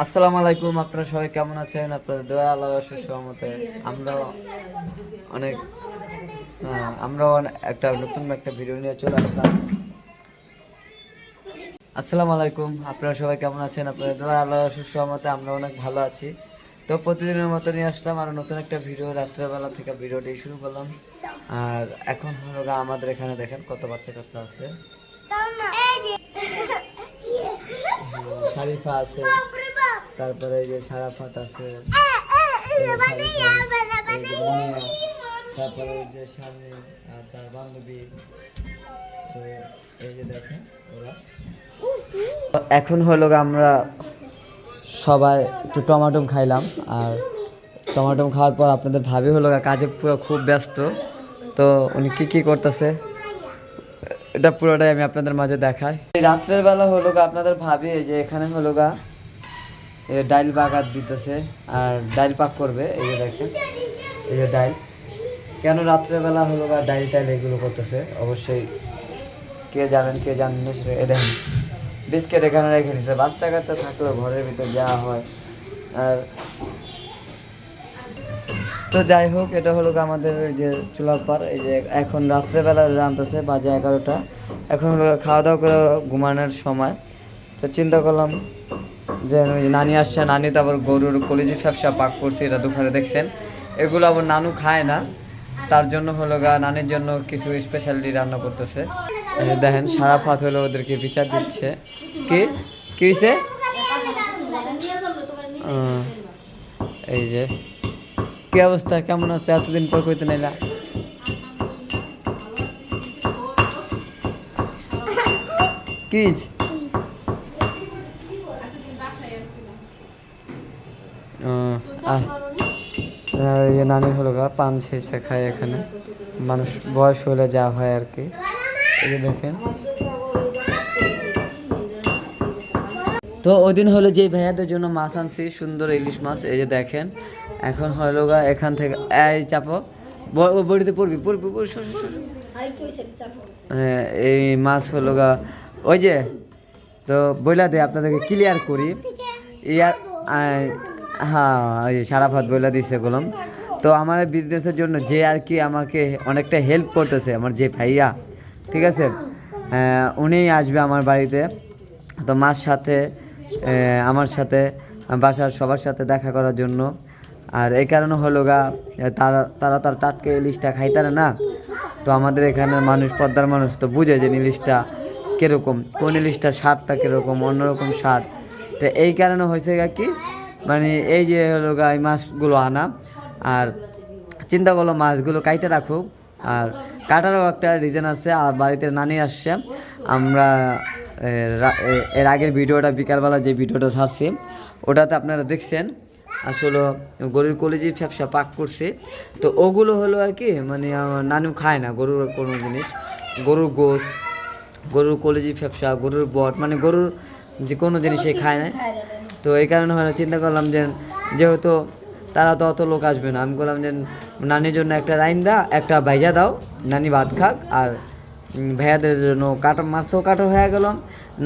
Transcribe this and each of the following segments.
আসসালামু আলাইকুম আপনারা সবাই কেমন আছেন? আপনাদের দোয়া আল্লাহ সহমতে আমরা অনেক আমরা একটা নতুন একটা ভিডিও নিয়ে চলে আসলাম। আসসালামু আলাইকুম আপনারা সবাই কেমন আছেন? আপনাদের দোয়া আল্লাহ সহমতে আমরা অনেক ভালো আছি। তো প্রতিদিনের মতো নিয়ে আসলাম আর নতুন একটা ভিডিও রাত্রেবেলা থেকে ভিডিওটি শুরু করলাম। আর এখন হলো আমাদের এখানে দেখেন কত বাচ্চা কাচ্চা আছে শারিফা আছে। তারপরে এই যে সারাফাত আছে তারপরে এই যে স্বামী আর তার বান্ধবী। তো এই যে দেখেন ওরা। এখন হলো গা আমরা সবাই একটু টমাটম খাইলাম আর টমাটম খাওয়ার পর আপনাদের ভাবি হলো গা কাজে পুরো খুব ব্যস্ত। তো উনি কি কি করতেছে এটা পুরোটাই আমি আপনাদের মাঝে দেখাই। এই রাত্রের বেলা হলো গা আপনাদের ভাবি যে এখানে হলো গা ডাইল বাগাত দিতেছে, আর ডাইল পাক করবে, এই যে দেখেন, এই যে ডাইল। কেন রাত্রের বেলা হলো গা ডাইল টাইল এগুলো করতেছে? অবশ্যই কে জানেন কে জানেন সেটা। এ দেখেন, বিস্কিট এখানে রেখে দিছে। বাচ্চা কাচ্চা থাকলেও ঘরের ভিতর যাওয়া হয়। আর তো যাই হোক, এটা হলো আমাদের যে চুলার পার। এই যে এখন রাত্রেবেলা রাঁধতেছে, বাজে এগারোটা। এখন হলো খাওয়া দাওয়া করে ঘুমানোর সময়। তো চিন্তা করলাম যে নানি আসছে, নানি তো আবার গরুর কলিজি ফ্যাপসা পাক করছে এটা দুপুরে দেখছেন। এগুলো আবার নানু খায় না। তার জন্য হলো গা, নানির জন্য কিছু স্পেশালিটি রান্না করতেছে। দেখেন, সারা ফাত হলো ওদেরকে বিচার দিচ্ছে। কি? কি হয়েছে এই যে। কি অবস্থা? কেমন আছে? এতদিন পর কইতে নাইলা? কি নানি হলো গা, পান ছেঁচে খায় এখানে। মানুষ বয়স হলে যা হয় আর কি। এই যে দেখেন। তো ওই দিন হলো যে ভাইয়াদের জন্য মাছ আনছি, সুন্দর ইলিশ মাছ, এই যে দেখেন। এখন হলো গা এখান থেকে, এই চাপো বড়িতে পড়বি পড়বি পড়বি। হ্যাঁ এই মাছ হলো গা, ওই যে, তো বইলা দে, আপনাদেরকে ক্লিয়ার করি। ইয়ার হ্যাঁ ওই যে সারা ভাত বইলা দিছে বললাম তো আমার বিজনেসের জন্য যে আর কি আমাকে অনেকটা হেল্প করতেছে আমার যে ভাইয়া ঠিক আছে? আহ, উনিই আসবে আমার বাড়িতে। তো মার সাথে আমার সাথে বাসার সবার সাথে দেখা করার জন্য। আর এই কারণে হলো গা তারা তারা তার টাটকে ইলিশটা খাইতারে না? তো আমাদের এখানের মানুষ পদ্মার মানুষ তো বুঝে যে ইলিশটা কীরকম কোন ইলিশটার স্বাদটা কীরকম অন্যরকম স্বাদ। তো এই কারণে হয়েছে কি মানে এই যে হলো গা, এই মাছগুলো আনা। আর চিন্তা করল মাছগুলো কাইটে রাখুক আর কাটারও একটা রিজন আছে, আর বাড়িতে নানি আসছে। আমরা এর আগের ভিডিওটা, বিকালবেলা যে ভিডিওটা ছাড়ছি, ওটাতে আপনারা দেখছেন, আসলে গরুর কলেজি ফ্যাপসা পাক করছে। তো ওগুলো হলো আর কি মানে নানু খায় না গরুর কোনো জিনিস। গরুর গোস গরুর কলেজি ফ্যাপসা, গরুর বট মানে গরুর যে কোনো জিনিসই খায় না। তো এই কারণে হলো চিন্তা করলাম যে, যেহেতু তারা তো অত লোক আসবে না, আমি বললাম যে, নানির জন্য একটা রাইন দা একটা ভাইজা দাও, নানি ভাত খাক, আর ভাইয়াদের জন্য কাটা মাছও কাটা হয়ে গেল।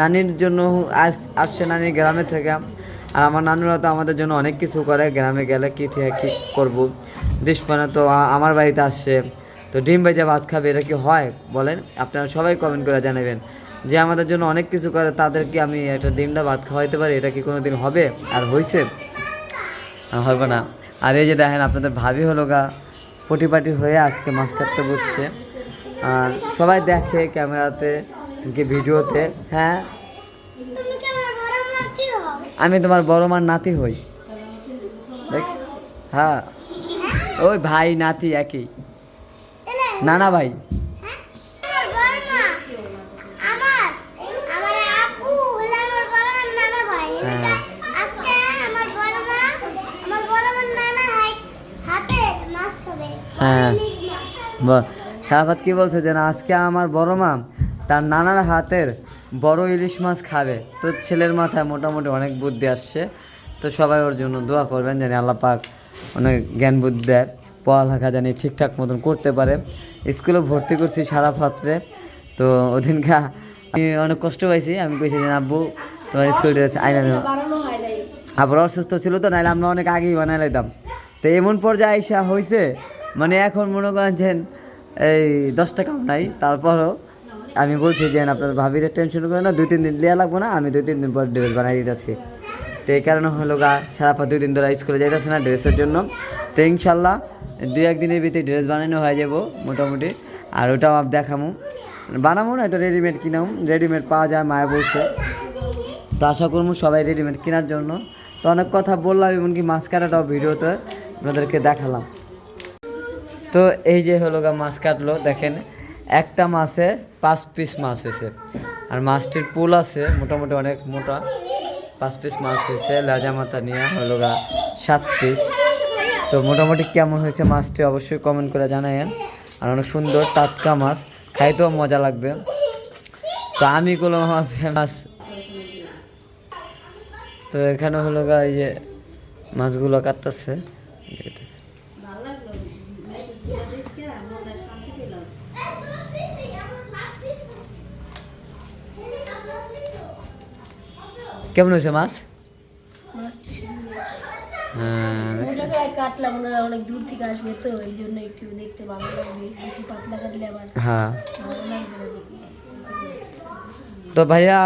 নানির জন্য আস, আসছে নানি গ্রামে থেকে, আর আমার নানুরা তো আমাদের জন্য অনেক কিছু করে, গ্রামে গেলে কী থেকে কী করব? দিসপানা তো আমার বাড়িতে আসছে, তো ডিম ভেজা ভাত খাবে, এটা কি হয়? বলেন, আপনারা সবাই কমেন্ট করে জানাবেন। যে আমাদের জন্য অনেক কিছু করে, তাদেরকে আমি একটা ডিমটা ভাত খাওয়াইতে পারি, এটা কি কোনো দিন হবে? আর হয়েছে হবে না। আর এই যে দেখেন, আপনাদের ভাবি হলো গা পটিপাটি হয়ে আজকে মাছ কাটতে বসছে। আর সবাই দেখে ক্যামেরাতে কি ভিডিওতে? হ্যাঁ? আমি তোমার বড় মার নাতি হই। দেখ হ্যাঁ? ওই ভাই, নাতি একই। নানা ভাই। হ্যাঁ। সারাফাত কি বলছে যে আজকে আমার বড় মা তার নানার হাতের বড় ইলিশ মাছ খাবে। তো ছেলের মাথায় মোটামুটি অনেক বুদ্ধি আসছে। তো সবাই ওর জন্য দোয়া করবেন জানি আল্লাহ পাক অনেক জ্ঞান বুদ্ধি দেয়, পড়ালেখা জানি ঠিকঠাক মতন করতে পারে। স্কুলে ভর্তি করছি সারা পাত্রে তো ওদিনকা আমি অনেক কষ্ট পাইছি। আমি কইছি যে, আব্বু, তোমার স্কুল ড্রেস আইনা আবার অসুস্থ ছিল তো নাহলে আমরা অনেক আগেই বানাই লাইতাম। তো এমন পর্যায়ে আইসা হয়েছে মানে এখন মনে করেন যে এই দশ টাকাও নাই, তারপরও আমি বলছি যে আপনার ভাবির টেনশন করে না, দুই তিন দিন লিয়া লাগবো না, আমি দুই তিন দিন পর ড্রেস বানাই দিতেছি। তো এই কারণে হলো গা সারাপা দুই দিন ধরে স্কুলে যাইতেছে না ড্রেসের জন্য। তো ইনশাল্লাহ দুই একদিনের ভিতরে ড্রেস বানানো হয়ে যাব মোটামুটি, আর ওটাও আপ দেখামো। বানাবো না, তো রেডিমেড কিনাম রেডিমেড পাওয়া যায়, মায়া বলছে। তো আশা করব সবাই রেডিমেড কেনার জন্য। তো অনেক কথা বললাম, এমনকি মাছ কাটাটাও ভিডিওতে আপনাদেরকে দেখালাম। তো এই যে হলো গা মাছ কাটলো, দেখেন, একটা মাছে পাঁচ পিস মাছ হয়েছে। আর মাছটির পুল আছে, মোটামুটি অনেক মোটা, পাঁচ পিস মাছ হয়েছে লাজা মাথা নিয়ে হলো গা সাত পিস। তো মোটামুটি কেমন হয়েছে মাছটি অবশ্যই কমেন্ট করে জানায়েন। আর অনেক সুন্দর টাটকা মাছ, খাইতেও মজা লাগবে। তো আমি করলাম আমার ফেমাস তো এখানে হলো গা এই যে মাছগুলো কাটতেছে। কেমন হয়েছে মাছ? হ্যাঁ কাটলাম ওনারা অনেক দূর থেকে আসবে তো এই জন্য একটু দেখতে ভালো লাগবে। বেশি পাতলা কাটলে আবার হ্যাঁ। তো ভাইয়া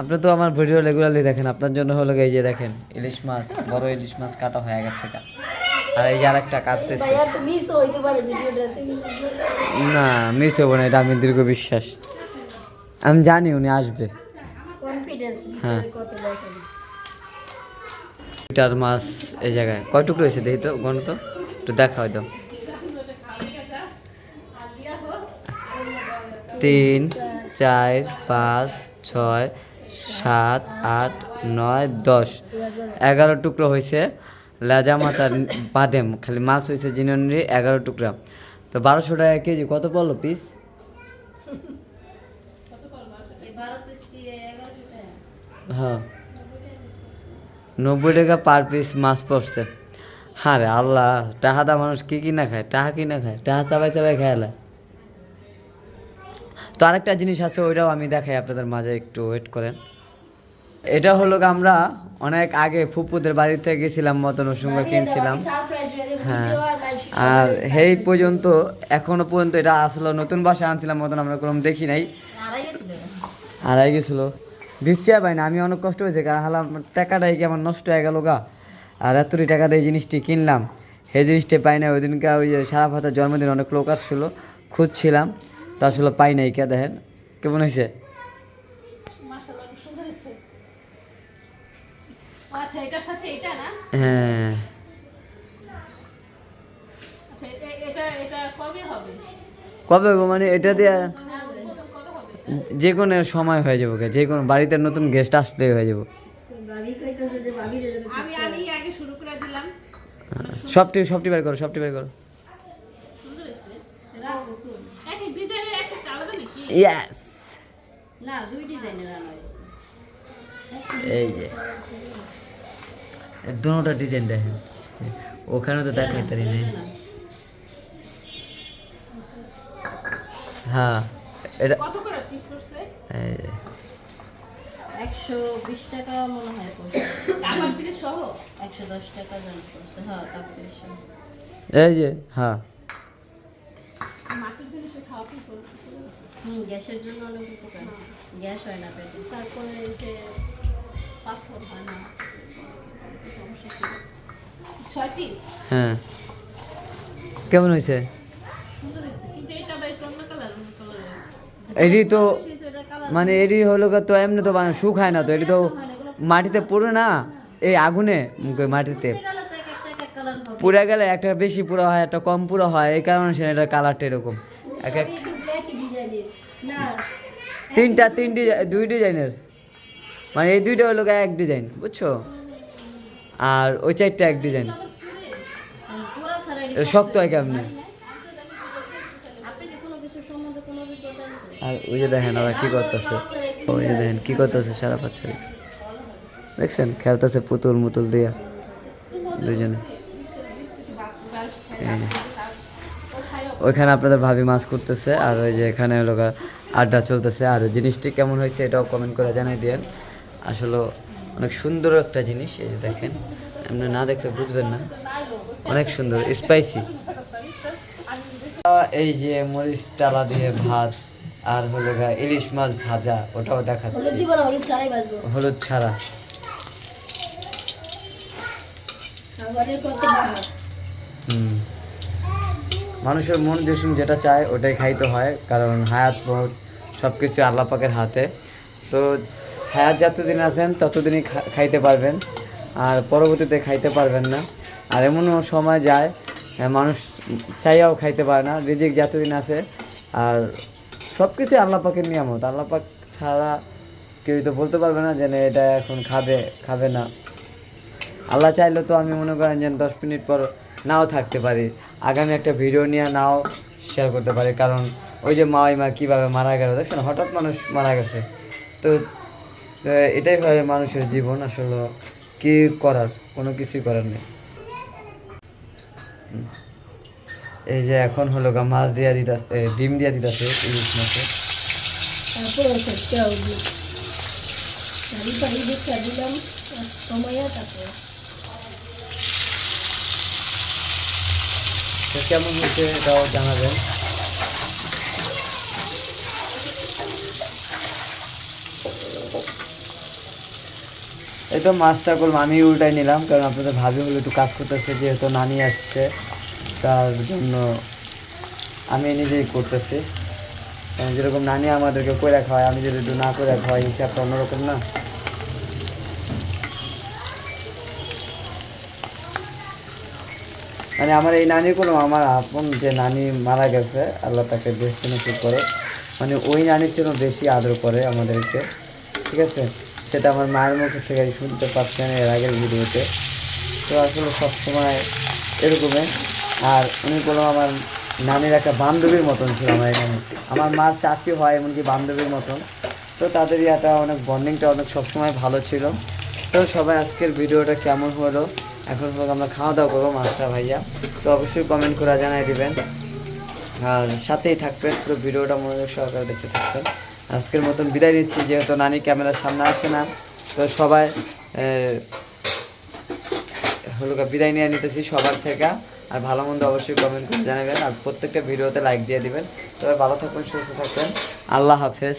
আপনি তো আমার ভিডিও রেগুলারলি দেখেন আপনার জন্য হলো গিয়ে এই যে দেখেন ইলিশ মাছ বড় ইলিশ মাছ কাটা হয়ে গেছে আর এই যে কাটতেছে। হইতে পারে ভিডিওটাতে না মিস হব না এটা আমি দীর্ঘ বিশ্বাস। আমি জানি উনি আসবে। হ্যাঁ। দুইটার মাছ এই জায়গায়। কয় টুকরো হয়েছে? দেখি তো গণ তো। একটু দেখা হয়তো তিন চার পাঁচ ছয় সাত আট নয় দশ। এগারো টুকরো হয়েছে লেজা মাথার বাদেম। খালি মাছ হয়েছে জিনিয়রি এগারো টুকরা। তো বারোশো টাকা কেজি কত পড়ল পিস হ্যাঁ। নব্বই টাকা পার পিস মাছ পড়ছে। হ্যাঁ রে আল্লাহ টাহাদা মানুষ কি কি না খায়? টাহা কি না খায়? টাহা চাবাই চাবাই খায়ালা তো আরেকটা জিনিস আছে ওইটাও আমি দেখাই আপনাদের মাঝে একটু ওয়েট করেন। এটা হলো আমরা অনেক আগে ফুপুদের বাড়িতে গেছিলাম মতন ওষুধ কিনছিলাম। হয়ে আর এই পর্যন্ত এখনও পর্যন্ত এটা আসলো নতুন বাসা আনছিলাম মতন আমরা কোনো দেখি নাই। হারাই গেছিল। দিচ্ছে ভাই না আমি অনেক কষ্ট হয়েছে কারণ হালাম টাকাটাই কি আমার নষ্ট হয়ে গেল গা। আর এতটি টাকা দিয়ে এই জিনিসটি কিনলাম সেই জিনিসটি পাই না ওই দিনকে ওই যে সারা ভাতার জন্মদিন অনেক লোক আসছিল খুঁজছিলাম তা আসলে পাই নাই কে দেখেন কেমন হয়েছে? আচ্ছা হ্যাঁ। আচ্ছা কবে হবে? কবে গো মানে এটা দিয়ে হ্যাঁ উদ্বোধন কবে হবে যে কোনো সময় হয়ে যাব যে কোনো বাড়িতে নতুন গেস্ট আসলেই হয়ে যাব। সবটি সবটি বের করো সবটি বের করো। ইয়াস এই যে। দুটা ডিজাইন দেখেন। ওখানে তো দেখাই তারি নেই। হ্যাঁ এটা পিস করছে এই যে। একশো বিশ টাকা মনে হয় পড়ছে। কাবার পিস সহ? একশো দশ টাকা দাম পড়ছে। হ্যাঁ। এই যে হ্যাঁ। মাটির জিনিসে খাওয়া কি হুম গ্যাসের জন্য অনেক উপকার। গ্যাস হয় না পেটে। তারপরে এই যে পাথর হয় না। ছয় পিস হ্যাঁ। কেমন হয়েছে সুন্দর হয়েছে কিন্তু এটা আবার একটু অন্য কালার অন্য কালার এটি তো মানে এটি হলো তো এমনি তো মানে শুকায় না তো এটি তো মাটিতে পড়ে না এই আগুনে মাটিতে। পুড়ে গেলে একটা বেশি পুরো হয় একটা কম পুরো হয় এই কারণে সে এটার কালারটা এরকম। এক এক তিনটা তিন ডিজাইন দুই ডিজাইনের। মানে এই দুইটা হলো এক ডিজাইন বুঝছ? আর ওই চারটা এক ডিজাইন। পুরা শক্ত হয় কেমনি আপনি কি কোনো কিছু সম্বন্ধে কোনো অভিজ্ঞতা আছে আর ওই যে দেখেন ওরা কি করতেছে। ওই যে দেখেন কি করতেছে সারা পাঁচ দেখছেন? খেলতেছে পুতুল মুতুল দিয়া দুজনে ওইখানে আপনাদের ভাবি মাছ করতেছে আর ওই যে এখানে লোক আড্ডা চলতেছে। আর জিনিসটি কেমন হয়েছে এটাও কমেন্ট করে জানাই দিয়েন। আসলে অনেক সুন্দর একটা জিনিস, এই যে দেখেন। আপনি না দেখলে বুঝবেন না। অনেক সুন্দর স্পাইসি এই যে মরিচ চালা দিয়ে ভাত আর হলো গা ইলিশ মাছ ভাজা ওটাও দেখাচ্ছি। হলুদ ছাড়া। হুম। মানুষের মন যেসম যেটা চায় ওটাই খাইতে হয় কারণ হায়াত বহুত সব কিছু আল্লাহ পাকের হাতে। তো হায়াত যতদিন আছেন ততদিনই খাইতে পারবেন আর পরবর্তীতে খাইতে পারবেন না। আর এমনও সময় যায় মানুষ চাইয়াও খাইতে পারে না রিজিক যতদিন আছে আর সব কিছু আল্লাহ পাকের নিয়ামত। আল্লাহ পাক ছাড়া কেউ তো বলতে পারবে না যে এটা এখন খাবে খাবে না। আল্লাহ চাইলে তো আমি মনে করেন যে, দশ মিনিট পর নাও থাকতে পারি। আগামী একটা ভিডিও নিয়ে নাও শেয়ার করতে পারি। কারণ ওই যে মা মা কীভাবে মারা গেল, দেখছেন? হঠাৎ মানুষ মারা গেছে। তো এটাই হয় মানুষের জীবন আসলে। কি করার? কোনো কিছুই করার নেই। এই যে এখন হলো গা মাছ দিয়া দিতা ডিম দিয়া দিতেছে ইলিশ মাছে। হচ্ছে কেমন হয়েছে এটাও জানাবেন। এই তো মাছটা করলাম আমি উল্টাই নিলাম কারণ আপনাদের ভাবি হলো একটু কাজ করতেছে যেহেতু নানি আসছে। তার জন্য আমি নিজেই করতেছি। কারণ যেরকম নানি আমাদেরকে করে খাওয়ায়, আমি যদি একটু না করে খাওয়াই হিসাবটা অন্যরকম না। মানে আমার এই নানি কোনো, আমার আপন যে নানি মারা গেছে, আল্লাহ তাকে বেশ নসিব করে। মানে ওই নানির জন্য বেশি আদর করে আমাদেরকে, ঠিক আছে? সেটা আমার মায়ের মুখে থেকে শুনতে পাচ্ছেন এর আগের ভিডিওতে। তো আসলে সবসময় এরকমই। আর উনি কোনো আমার নানির একটা বান্ধবীর মতন ছিল আমার এখানে আমার মার চাচি হয় এমনকি বান্ধবীর মতন। তো তাদের একটা অনেক বন্ডিংটা অনেক সবসময় ভালো ছিল। তো সবাই আজকের ভিডিওটা কেমন হলো? এখন হোক আমরা খাওয়া দাওয়া করব মাস্টার ভাইয়া। তো অবশ্যই কমেন্ট করে জানাই দিবেন। আর সাথেই থাকবেন, পুরো ভিডিওটা মনোযোগ সহকারে দেখতে থাকবেন। আজকের মতন বিদায় নিচ্ছি, যেহেতু নানি ক্যামেরার সামনে আসে না। তো সবাই হলো বিদায় নিয়ে নিতেছি সবার থেকে। আর ভালো মন্দ অবশ্যই কমেন্ট করে জানাবেন আর প্রত্যেকটা ভিডিওতে লাইক দিয়ে দিবেন। তবে ভালো থাকবেন, সুস্থ থাকবেন। আল্লাহ হাফেজ।